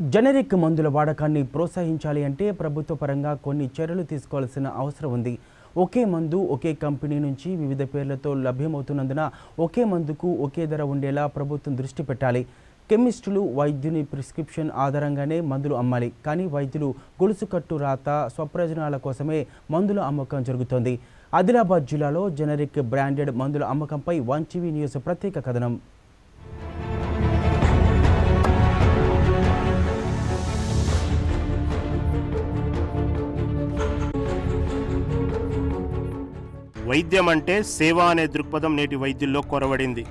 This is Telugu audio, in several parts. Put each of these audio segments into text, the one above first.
జనరిక్ మందుల వాడకాన్ని ప్రోత్సహించాలి అంటే ప్రభుత్వ పరంగా కొన్ని చర్యలు తీసుకోవాల్సిన అవసరం ఉంది. ఒకే మందు ఒకే కంపెనీ నుంచి వివిధ పేర్లతో లభ్యమవుతున్నందున ఒకే మందుకు ఒకే ధర ఉండేలా ప్రభుత్వం దృష్టి పెట్టాలి. కెమిస్టులు వైద్యుని ప్రిస్క్రిప్షన్ ఆధారంగానే మందులు అమ్మాలి. కానీ వైద్యులు గొలుసు కట్టు రాత స్వప్రయోజనాల కోసమే మందుల అమ్మకం జరుగుతోంది. ఆదిలాబాద్ జిల్లాలో జనరిక్ బ్రాండెడ్ మందుల అమ్మకంపై వన్ టీవీ న్యూస్ ప్రత్యేక కథనం. వైద్యం అంటే సేవ అనే దృక్పథం నేటి వైద్యుల్లో కొరవడింది.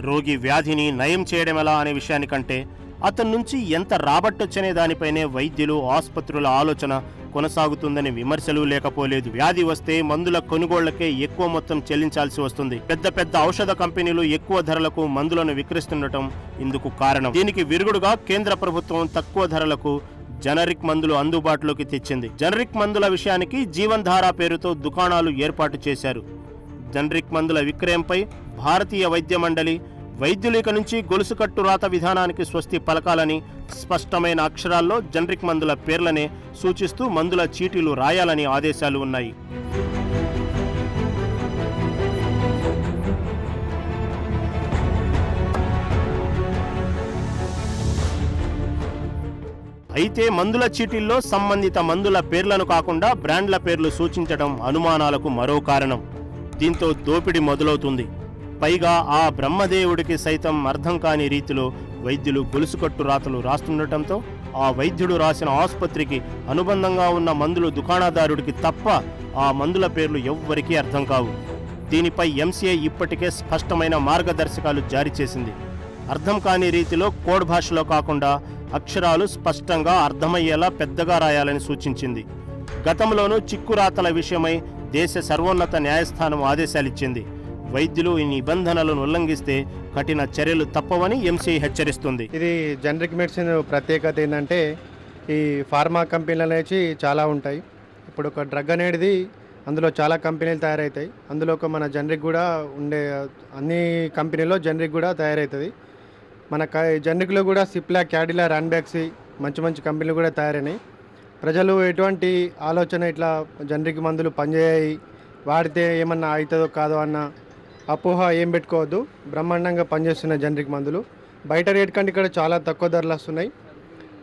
రోగి వ్యాధిని నయం చేయడం ఎలా అనే విషయానికంటే అతని నుంచి ఎంత రాబట్టొచ్చనే దానిపైనే వైద్యులు ఆసుపత్రుల ఆలోచన కొనసాగుతుందని విమర్శలు లేకపోలేదు. వ్యాధి వస్తే మందుల కొనుగోళ్ళకే ఎక్కువ మొత్తం చెల్లించాల్సి వస్తుంది. పెద్ద పెద్ద ఔషధ కంపెనీలు ఎక్కువ ధరలకు మందులను విక్రయిస్తుండటం ఇందుకు కారణం. దీనికి విరుగుడుగా కేంద్ర ప్రభుత్వం తక్కువ ధరలకు జనరిక్ మందులు అందుబాటులోకి తెచ్చింది. జనరిక్ మందుల విషయానికి జీవన్ధార పేరుతో దుకాణాలు ఏర్పాటు చేశారు. జనరిక్ మందుల విక్రయంపై భారతీయ వైద్య మండలి వైద్యులిక నుంచి గొలుసుకట్టు రాత విధానానికి స్వస్తి పలకాలని స్పష్టమైన అక్షరాల్లో జనరిక్ మందుల పేర్లనే సూచిస్తూ మందుల చీటీలు రాయాలని ఆదేశాలు ఉన్నాయి. అయితే మందుల చీటీల్లో సంబంధిత మందుల పేర్లను కాకుండా బ్రాండ్ల పేర్లు సూచించడం అనుమానాలకు మరో కారణం. దీంతో దోపిడీ మొదలవుతుంది. పైగా ఆ బ్రహ్మదేవుడికి సైతం అర్థం కాని రీతిలో వైద్యులు గొలుసుకట్టు రాతలు రాస్తుండటంతో ఆ వైద్యుడు రాసిన ఆసుపత్రికి అనుబంధంగా ఉన్న మందులు దుకాణదారుడికి తప్ప ఆ మందుల పేర్లు ఎవ్వరికీ అర్థం కావు. దీనిపై ఎంసీఐ ఇప్పటికే స్పష్టమైన మార్గదర్శకాలు జారీ చేసింది. అర్థం కాని రీతిలో కోడ్ భాషలో కాకుండా అక్షరాలు స్పష్టంగా అర్థమయ్యేలా పెద్దగా రాయాలని సూచించింది. గతంలోనూ చిక్కురాతల విషయమై దేశ సర్వోన్నత న్యాయస్థానం ఆదేశాలిచ్చింది. వైద్యులు ఈ నిబంధనలను ఉల్లంఘిస్తే కఠిన చర్యలు తప్పవని ఎంసీఐ హెచ్చరిస్తుంది. ఇది జనరిక్ మెడిసిన్ ప్రత్యేకత ఏంటంటే ఈ ఫార్మా కంపెనీలు అనేవి చాలా ఉంటాయి. ఇప్పుడు ఒక డ్రగ్ అనేది అందులో చాలా కంపెనీలు తయారవుతాయి అందులో ఒక మన జనరిక్ కూడా ఉండే అన్ని కంపెనీలో జనరిక్ కూడా తయారవుతుంది మన క- జనరిక్లో కూడా సిప్లా క్యాడిలా రాన్బ్యాక్సీ మంచి మంచి కంపెనీలు కూడా తయారైనాయి. ప్రజలు ఎటువంటి ఆలోచన ఇట్లా జనరిక్ మందులు పనిచేయాయి వాడితే ఏమన్నా అవుతుందో కాదో అన్న అపోహ ఏం పెట్టుకోవద్దు. బ్రహ్మాండంగా పనిచేస్తున్న జనరిక్ మందులు. బయట రేట్ కంటే ఇక్కడ చాలా తక్కువ ధరలు వస్తున్నాయి.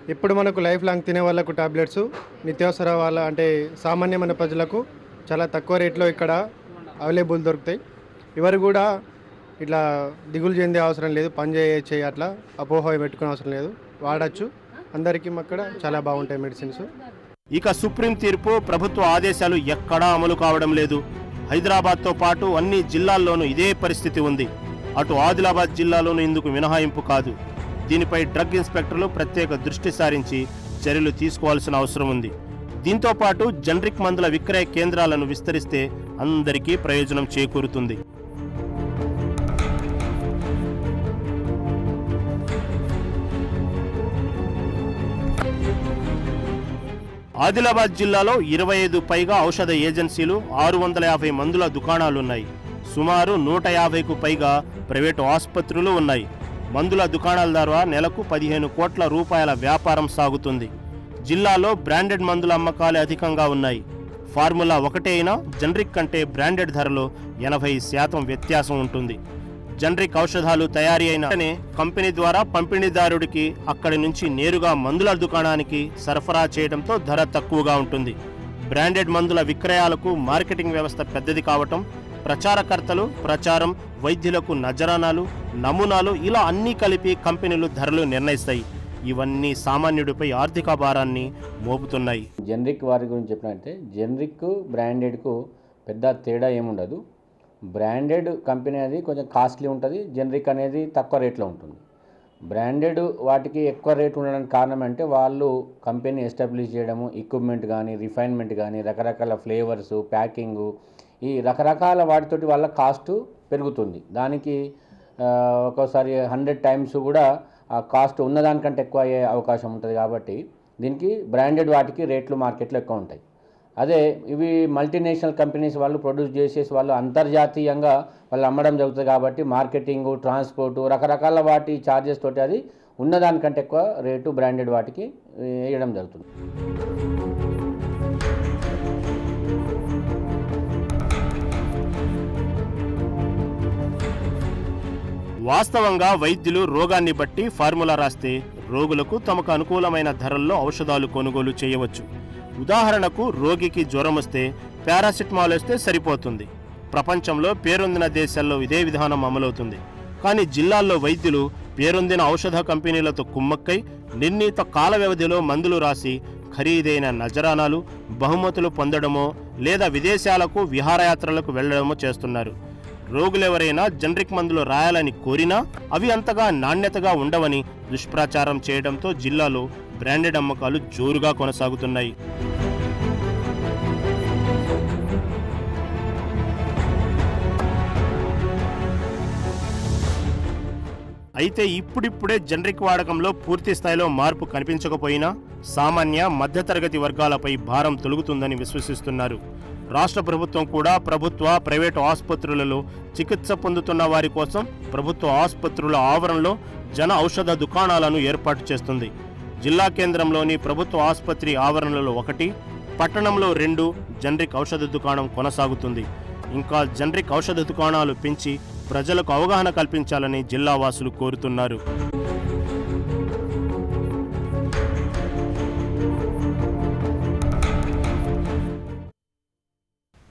ఇప్పుడు మనకు లైఫ్ లాంగ్ తినే వాళ్ళకు టాబ్లెట్స్ నిత్యావసర వాళ్ళ అంటే సామాన్యమైన ప్రజలకు చాలా తక్కువ రేట్లో ఇక్కడ అవైలబుల్ దొరుకుతాయి. ఎవరు కూడా ఇట్లా దిగులు చెందే అవసరం లేదు పని చేయొచ్చే అట్లా అపోహ పెట్టుకునే అవసరం లేదు. వాడచ్చు. అందరికీ అక్కడ చాలా బాగుంటాయి మెడిసిన్స్ ఇక సుప్రీం తీర్పు ప్రభుత్వ ఆదేశాలు ఎక్కడా అమలు కావడం లేదు. హైదరాబాద్తో పాటు అన్ని జిల్లాల్లోనూ ఇదే పరిస్థితి ఉంది. అటు ఆదిలాబాద్ జిల్లాలోనూ ఇందుకు మినహాయింపు కాదు. దీనిపై డ్రగ్ ఇన్స్పెక్టర్లు ప్రత్యేక దృష్టి సారించి చర్యలు తీసుకోవాల్సిన అవసరం ఉంది. దీంతో పాటు జనరిక్ మందుల విక్రయ కేంద్రాలను విస్తరిస్తే అందరికీ ప్రయోజనం చేకూరుతుంది. ఆదిలాబాద్ జిల్లాలో ఇరవై ఐదు పైగా ఔషధ ఏజెన్సీలు ఆరు వందల యాభై మందుల దుకాణాలున్నాయి. సుమారు నూట యాభైకు పైగా ప్రైవేటు ఆసుపత్రులు ఉన్నాయి. మందుల దుకాణాల ద్వారా నెలకు పదిహేను కోట్ల రూపాయల వ్యాపారం సాగుతుంది. జిల్లాలో బ్రాండెడ్ మందుల అమ్మకాలు అధికంగా ఉన్నాయి. ఫార్ములా ఒకటే అయినా జనరిక్ కంటే బ్రాండెడ్ ధరలో ఎనభై శాతం వ్యత్యాసం ఉంటుంది. జనరిక్ ఔషధాలు తయారీ అయిన కంపెనీ ద్వారా పంపిణీదారుడికి అక్కడి నుంచి నేరుగా మందుల దుకాణానికి సరఫరా చేయడంతో ధర తక్కువగా ఉంటుంది. బ్రాండెడ్ మందుల విక్రయాలకు మార్కెటింగ్ వ్యవస్థ పెద్దది కావటం ప్రచారకర్తలు ప్రచారం వైద్యులకు నజరానాలు నమూనాలు ఇలా అన్నీ కలిపి కంపెనీలు ధరలు నిర్ణయిస్తాయి. ఇవన్నీ సామాన్యుడిపై ఆర్థిక భారాన్ని మోపుతున్నాయి. జనరిక్ వారి గురించి చెప్పినట్టే జనరిక్ బ్రాండెడ్కు పెద్ద తేడా ఏముండదు. బ్రాండెడ్ కంపెనీ అనేది కొంచెం కాస్ట్లీ ఉంటుంది జనరిక్ అనేది తక్కువ రేట్లో ఉంటుంది. బ్రాండెడ్ వాటికి ఎక్కువ రేట్ ఉండడానికి కారణం అంటే వాళ్ళు కంపెనీ ఎస్టాబ్లిష్ చేయడము ఎక్విప్మెంట్ కానీ రిఫైన్మెంట్ కానీ రకరకాల ఫ్లేవర్స్ ప్యాకింగు ఈ రకరకాల వాటితోటి వాళ్ళ కాస్ట్ పెరుగుతుంది. దానికి ఒక్కోసారి హండ్రెడ్ టైమ్స్ కూడా ఆ కాస్ట్ ఉన్నదానికంటే ఎక్కువ అయ్యే అవకాశం ఉంటుంది కాబట్టి దీనికి బ్రాండెడ్ వాటికి రేట్లు మార్కెట్లో ఎక్కువ ఉంటాయి. అదే ఇవి మల్టీనేషనల్ కంపెనీస్ వాళ్ళు ప్రొడ్యూస్ చేసేసి వాళ్ళు అంతర్జాతీయంగా వాళ్ళు అమ్మడం జరుగుతుంది కాబట్టి మార్కెటింగ్ ట్రాన్స్పోర్టు రకరకాల వాటి ఛార్జెస్ తోటి అది ఉన్నదానికంటే ఎక్కువ రేటు బ్రాండెడ్ వాటికి వేయడం జరుగుతుంది. వాస్తవంగా వైద్యులు రోగాన్ని బట్టి ఫార్ములా రాస్తే రోగులకు తమకు అనుకూలమైన ధరల్లో ఔషధాలు కొనుగోలు చేయవచ్చు. ఉదాహరణకు రోగికి జ్వరం వస్తే పారాసిటమాల్ వేస్తే సరిపోతుంది. ప్రపంచంలో పేరొందిన దేశాల్లో ఇదే విధానం అమలవుతుంది. కానీ జిల్లాల్లో వైద్యులు పేరొందిన ఔషధ కంపెనీలతో కుమ్మక్కై నిర్ణీత కాల వ్యవధిలో మందులు రాసి ఖరీదైన నజరానాలు బహుమతులు పొందడమో లేదా విదేశాలకు విహారయాత్రలకు వెళ్ళడమో చేస్తున్నారు. రోగులెవరైనా జనరిక్ మందులు రాయాలని కోరినా అవి అంతగా నాణ్యతగా ఉండవని దుష్ప్రచారం చేయడంతో జిల్లాలో బ్రాండెడ్ అమ్మకాలు జోరుగా కొనసాగుతున్నాయి. అయితే ఇప్పుడిప్పుడే జనరిక్ వాడకంలో పూర్తి స్థాయిలో మార్పు కనిపించకపోయినా సామాన్య మధ్యతరగతి వర్గాలపై భారం తొలుగుతుందని విశ్వసిస్తున్నారు. రాష్ట్ర ప్రభుత్వం కూడా ప్రభుత్వ ప్రైవేటు ఆసుపత్రులలో చికిత్స పొందుతున్న వారి కోసం ప్రభుత్వ ఆసుపత్రుల ఆవరణలో జన ఔషధ దుకాణాలను ఏర్పాటు చేస్తుంది. జిల్లా కేంద్రంలోని ప్రభుత్వ ఆసుపత్రి ఆవరణలో ఒకటి పట్టణంలో రెండు జనరిక్ ఔషధ దుకాణం కొనసాగుతుంది. ఇంకా జనరిక్ ఔషధ దుకాణాలు పెంచి ప్రజలకు అవగాహన కల్పించాలని జిల్లావాసులు కోరుతున్నారు.